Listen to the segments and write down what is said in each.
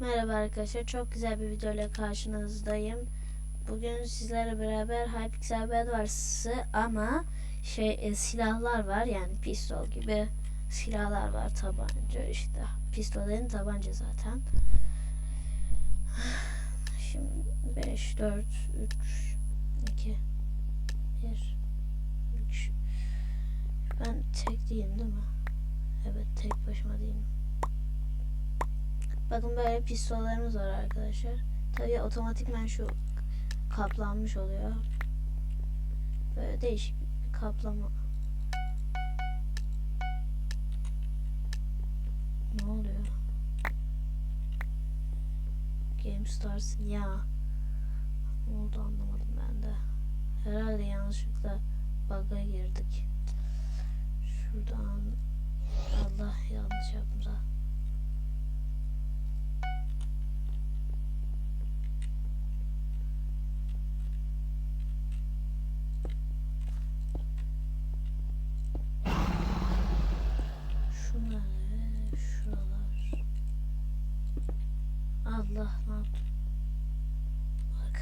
Merhaba arkadaşlar, çok güzel bir video ile karşınızdayım. Bugün sizlerle beraber Hypixel Bed Wars'ı ama şey e, silahlar var yani pistol gibi silahlar var tabanca işte pistollerin tabanca zaten. Şimdi 5 4 3 2 1 3 Ben tek değilim değil mi? Evet tek başıma değilim. Bakın böyle pistollerimiz var arkadaşlar. Tabii otomatikman şu kaplanmış oluyor. Böyle değişik bir kaplama. Ne oluyor? Game Stars ya. Ne oldu anlamadım ben de. Herhalde yanlışlıkla bug'a girdik. Şuradan Allah yanlış yaptım zaten.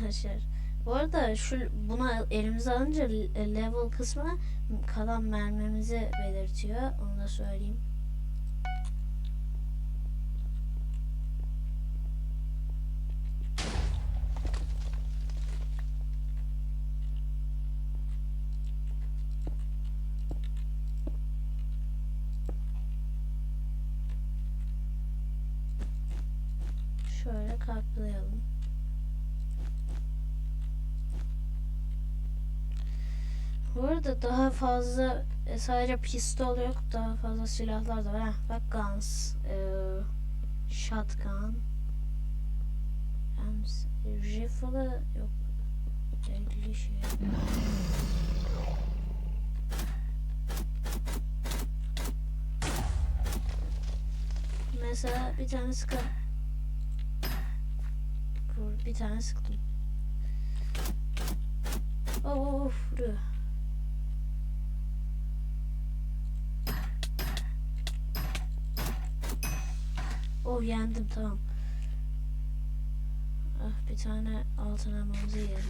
Arkadaşlar. Bu arada şu buna elimize alınca le- level kısmına kalan mermimizi belirtiyor. Onu da söyleyeyim. Fazla e, sadece pistol yok daha fazla silahlar da var. Heh, bak guns, e, shotgun, and rifle yok. 50 şey. Mesela bir tane sıkı bir tane sıktım. Of vuruyor. Oh yendim tamam. Ah bir tane altın elmamızı yiyelim.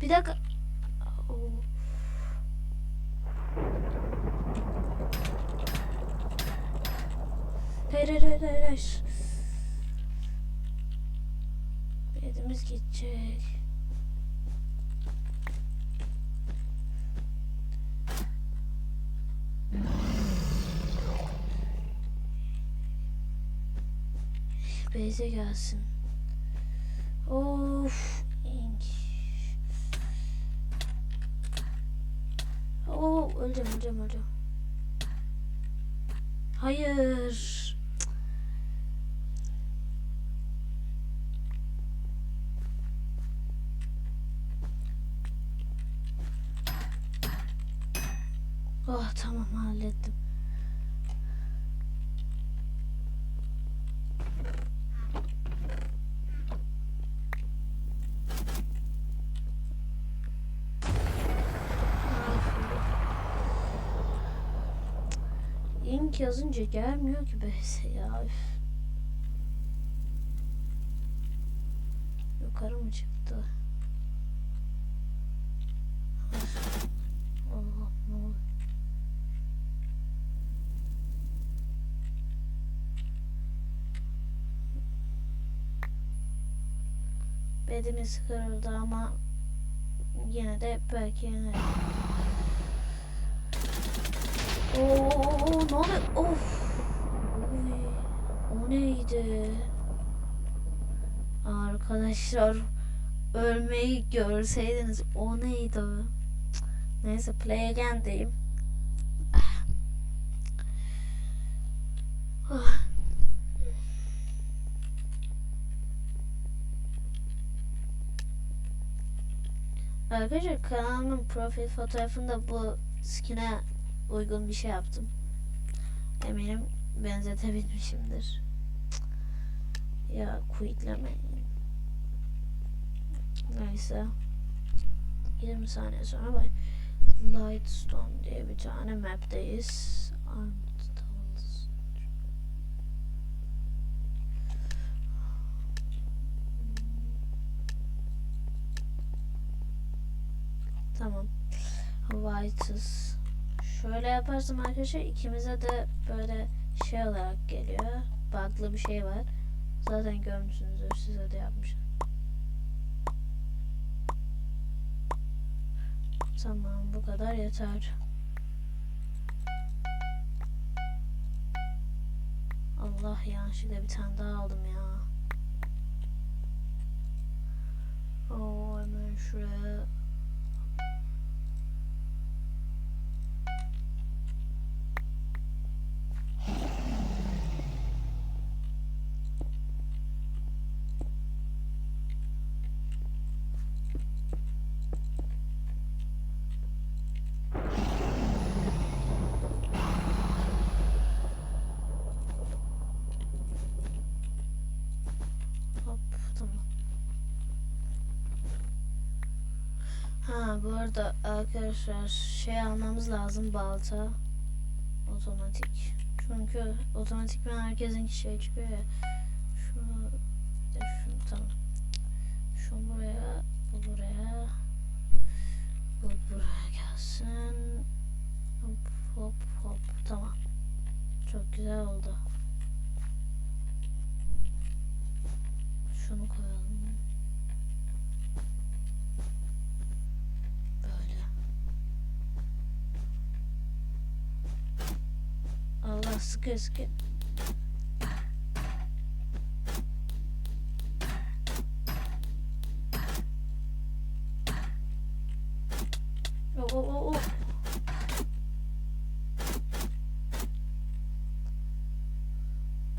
Bir dakika. Beyze gelsin. Of. Oo öleceğim öleceğim öleceğim. Hayır. İnk yazınca gelmiyor ki BS ya. Üf. Yukarı mı çıktı? Allah ne oluyor? Bedimiz kırıldı ama yine de belki yine. Oo, ne oluyor? Of. O neydi? Arkadaşlar ölmeyi görseydiniz o neydi? Neyse play again diyeyim. Arkadaşlar kanalımın profil fotoğrafında bu skin'e uygun bir şey yaptım. Eminim benzetebilmişimdir. Ya quitlemeyin. Neyse. 20 saniye sonra. Lightstone diye bir tane map'teyiz. Armed Towers. Tamam. White'ız. Şöyle yaparsam arkadaşlar ikimize de böyle şey olarak geliyor. Bug'lı bir şey var. Zaten görmüşsünüzdür size de yapmışım. Tamam bu kadar yeter. Allah yanlışlıkla bir tane daha aldım ya. Oo hemen şuraya bu arada arkadaşlar şey almamız lazım balta. Otomatik. Çünkü otomatikman herkesin şey çıkıyor ya. Bir de şunu tamam. Şu buraya, bu buraya. Bu buraya gelsin. Hop hop hop tamam. Çok güzel oldu. Şunu koyalım. Allah sıkı sıkı. Oh, oh, oh, oh.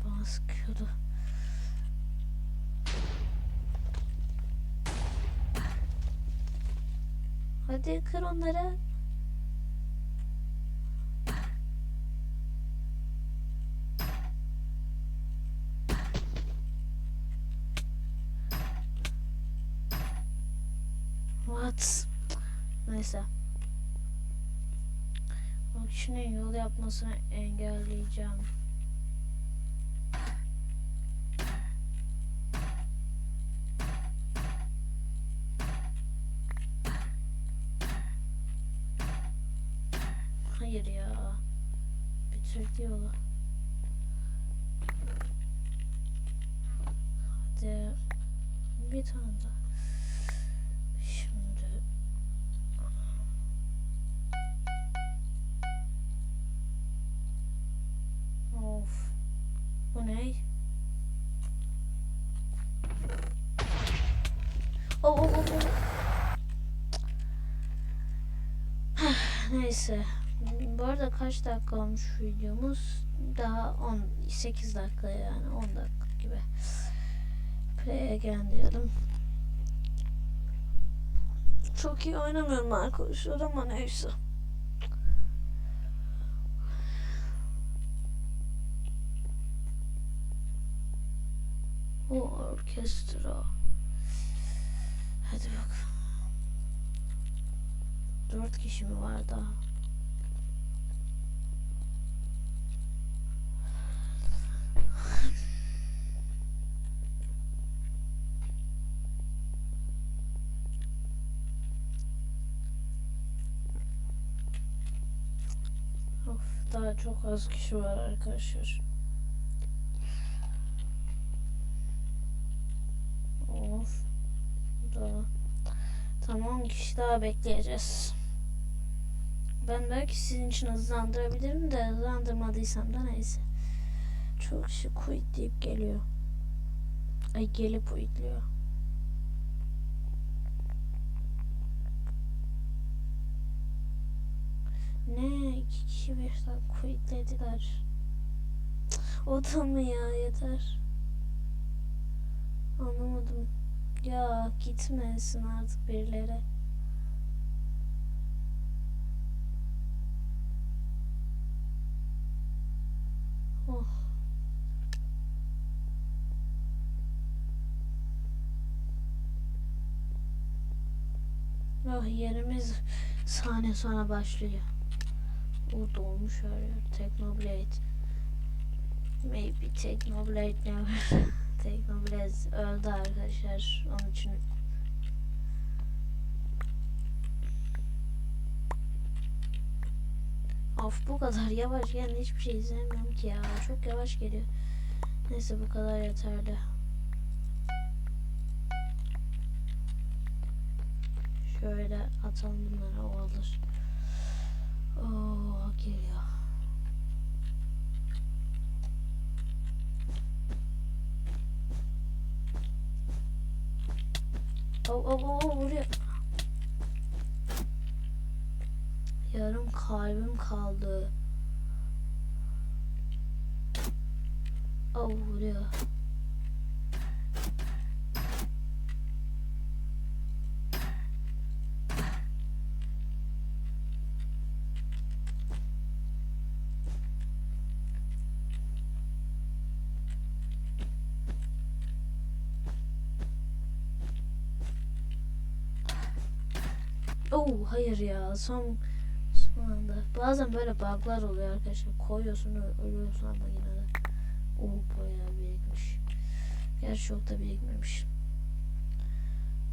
Bana sıkıyordu. Hadi kır onları. What? Neyse. O kişinin yol yapmasını engelleyeceğim. Hayır ya. Bitirdi yolu. Hadi. Bir tane daha. Neyse. Bu arada kaç dakika olmuş videomuz? Daha 18 dakika yani 10 dakika gibi. Play again diyelim. Çok iyi oynamıyorum arkadaşlar ama neyse. O orkestra. Hadi bak. Dört kişi mi var daha? Of daha çok az kişi var arkadaşlar. Of. Daha. Tamam kişi daha bekleyeceğiz. Ben belki sizin için hızlandırabilirim de hızlandırmadıysam da neyse. Çok kişi quit deyip geliyor. Ay gelip quitliyor. Ne iki kişi birden quitlediler. O da mı ya yeter. Anlamadım. Ya gitmesin artık birileri. Oh yerimiz saniye sonra başlıyor. O dolmuş yer. Technoblade. Maybe Technoblade never. Technoblade öldü arkadaşlar. Onun için Of bu kadar yavaş yani hiçbir şey izlemiyorum ki ya. Çok yavaş geliyor. Neyse bu kadar yeterli. Şöyle atalım bunları o alır. Oo geliyor. Oh oh oh vuruyor. Yarım kalbim kaldı. Oh vuruyor. Ya son son anda. Bazen böyle bug'lar oluyor arkadaşlar. Koyuyorsun ölüyorsun ama yine de. Oh bayağı birikmiş. Gerçi çok da birikmemiş.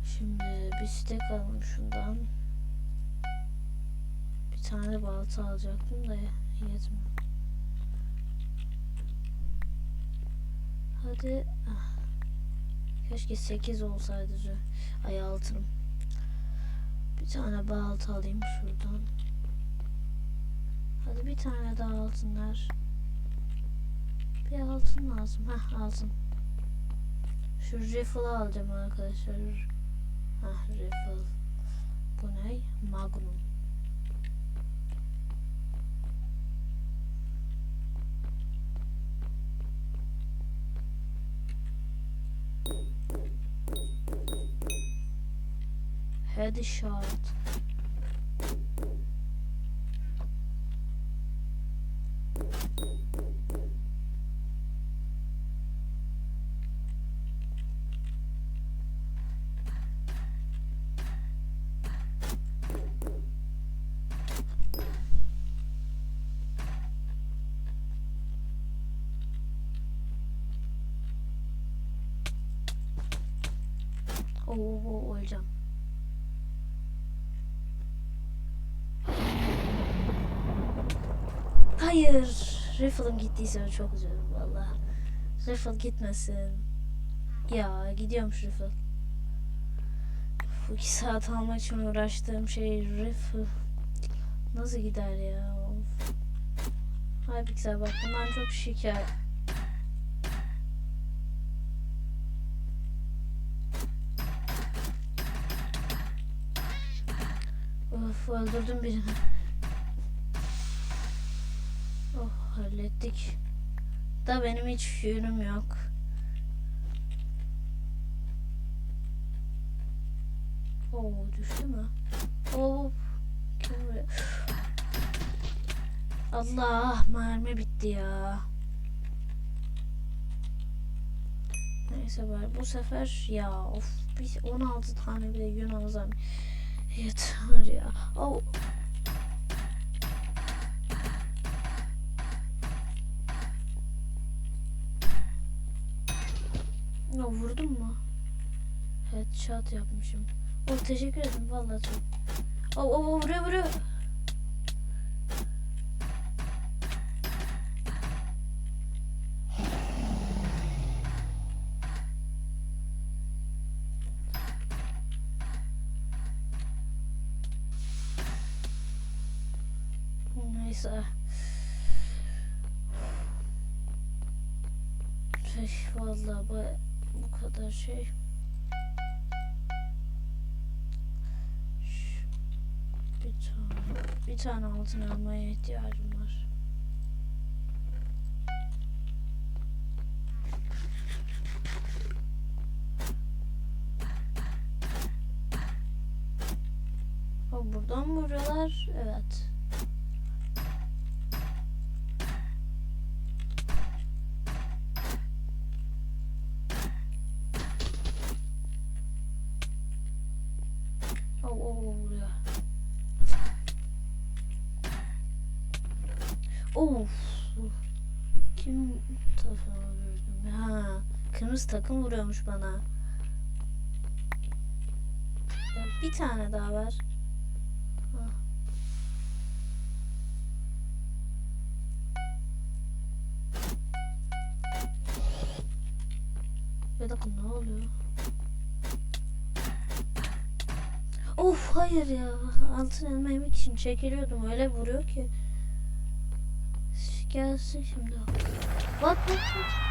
Şimdi bir stek alalım şundan. Bir tane balta alacaktım da yetmedi. Hadi. Ah. Keşke 8 olsaydı. Ay altınım. Bir tane balta alayım şuradan. Hadi bir tane daha altınlar. Bir altın lazım. Heh altın. Şu rifle alacağım arkadaşlar. Heh rifle. Bu ne? Magnum. Headshot. Hayır. Rifle'ım gittiyse çok üzüldüm valla. Rifle gitmesin. Ya gidiyormuş Rifle. Bu iki saat almak için uğraştığım şey Rifle. Nasıl gider ya? Of. Hypixel bak bundan çok şikayet. Of öldürdüm birini. Hallettik. Da benim hiç yönüm yok. Oo düştü mü? Buraya? Allah mermi bitti ya. Neyse bari bu sefer ya of bir 16 tane bile yün alsam yeter ya. Oh. Ya vurdum mu? Headshot yapmışım. Oh teşekkür ederim vallahi çok. Oh oh oh, vuruyor vuruyor. Neyse. Şey, vallahi bu, bu kadar şey. Şu- Bir tane, bir tane altın almaya ihtiyacım var. O buradan vuruyorlar? Evet. Takım vuruyormuş bana. Bir tane daha var. Ah. Bir dakika ne oluyor? Of hayır ya. Altın elma yemek için çekiliyordum. Öyle vuruyor ki. Gelsin şimdi. Bak bak bak.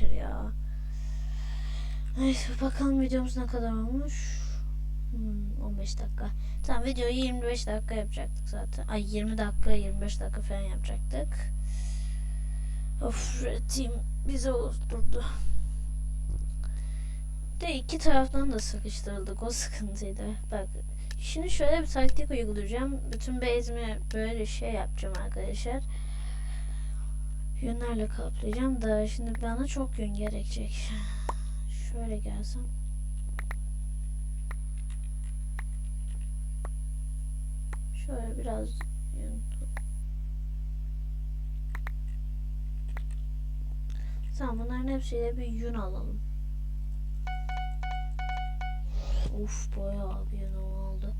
Hayır ya. Neyse bakalım videomuz ne kadar olmuş. Hmm, 15 dakika. Tamam videoyu 25 dakika yapacaktık zaten. Ay 20 dakika 25 dakika falan yapacaktık. Of Team bize oturdu. De iki taraftan da sıkıştırıldık. O sıkıntıydı. Bak şimdi şöyle bir taktik uygulayacağım. Bütün base'imi böyle şey yapacağım arkadaşlar. Yünlerle kaplayacağım da şimdi bana çok yün gerekecek. Şöyle gelsem. Şöyle biraz yün. Tamam bunların hepsiyle bir yün alalım. Uf bayağı bir yün oldu.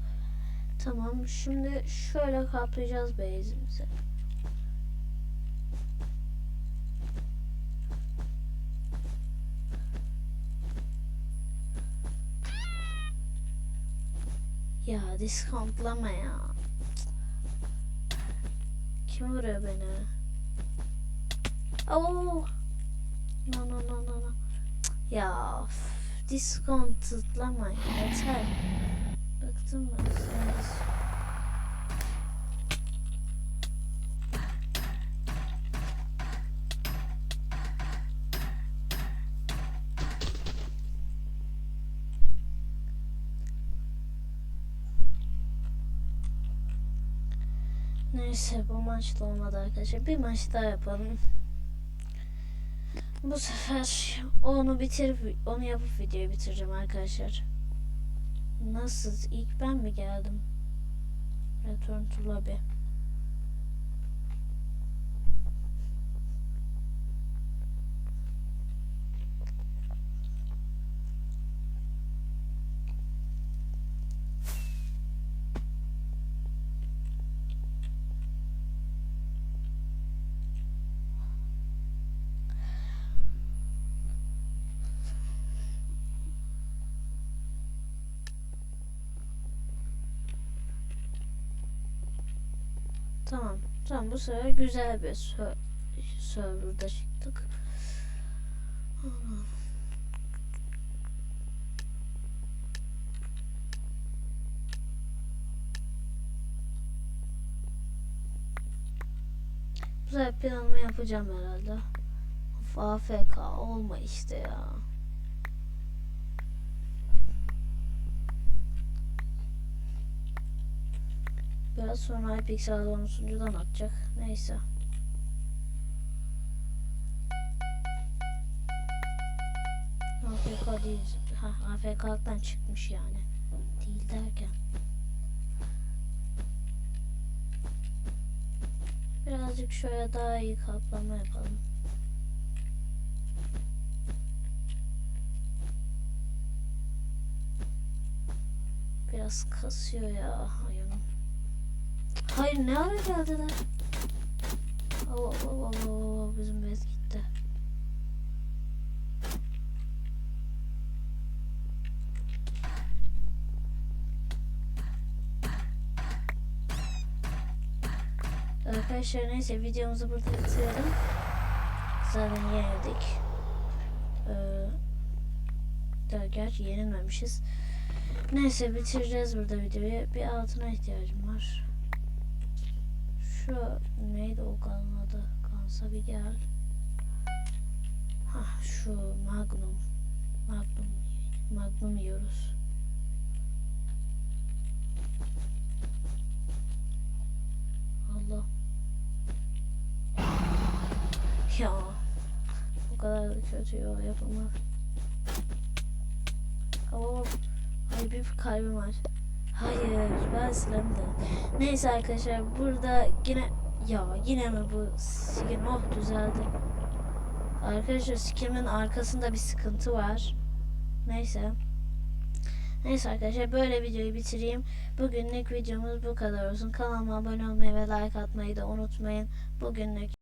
Tamam şimdi şöyle kaplayacağız base'imizi. Ya diskontlama ya. Kim vuruyor beni? Oo. No no no no no. Ya ya. yeter. Bıktım ben Neyse bu maç da olmadı arkadaşlar. Bir maç daha yapalım. Bu sefer onu bitirip onu yapıp videoyu bitireceğim arkadaşlar. Nasıl? İlk ben mi geldim? Return to lobby. Tamam. Tamam bu sefer güzel bir serverda çıktık. Bu sefer planımı yapacağım herhalde. Of, AFK olma işte ya. Biraz sonra Hypixel onu sunucudan atacak. Neyse. AFK değil. Ha, AFK'dan çıkmış yani. Değil derken. Birazcık şöyle daha iyi kaplama yapalım. Biraz kasıyor ya oyunum. Hayır ne ara geldiler? Oo, oo, oo, oo, bizim bez gitti. Arkadaşlar neyse videomuzu burada bitirelim. Zaten yenildik. Ee, daha gerçi yenilmemişiz. Neyse bitireceğiz burada videoyu. Bir altına ihtiyacım var. Şu neydi o kanın adı? Kansa bir gel. Hah şu Magnum. Magnum. Magnum yiyoruz. Allah. Ya. Bu kadar da kötü yol. Hop. gibi bir kalbim var. Hayır ben silahım da. Neyse arkadaşlar burada yine ya yine mi bu skin oh düzeldi. Arkadaşlar skinimin arkasında bir sıkıntı var. Neyse. Neyse arkadaşlar böyle videoyu bitireyim. Bugünlük videomuz bu kadar olsun. Kanalıma abone olmayı ve like atmayı da unutmayın. Bugünlük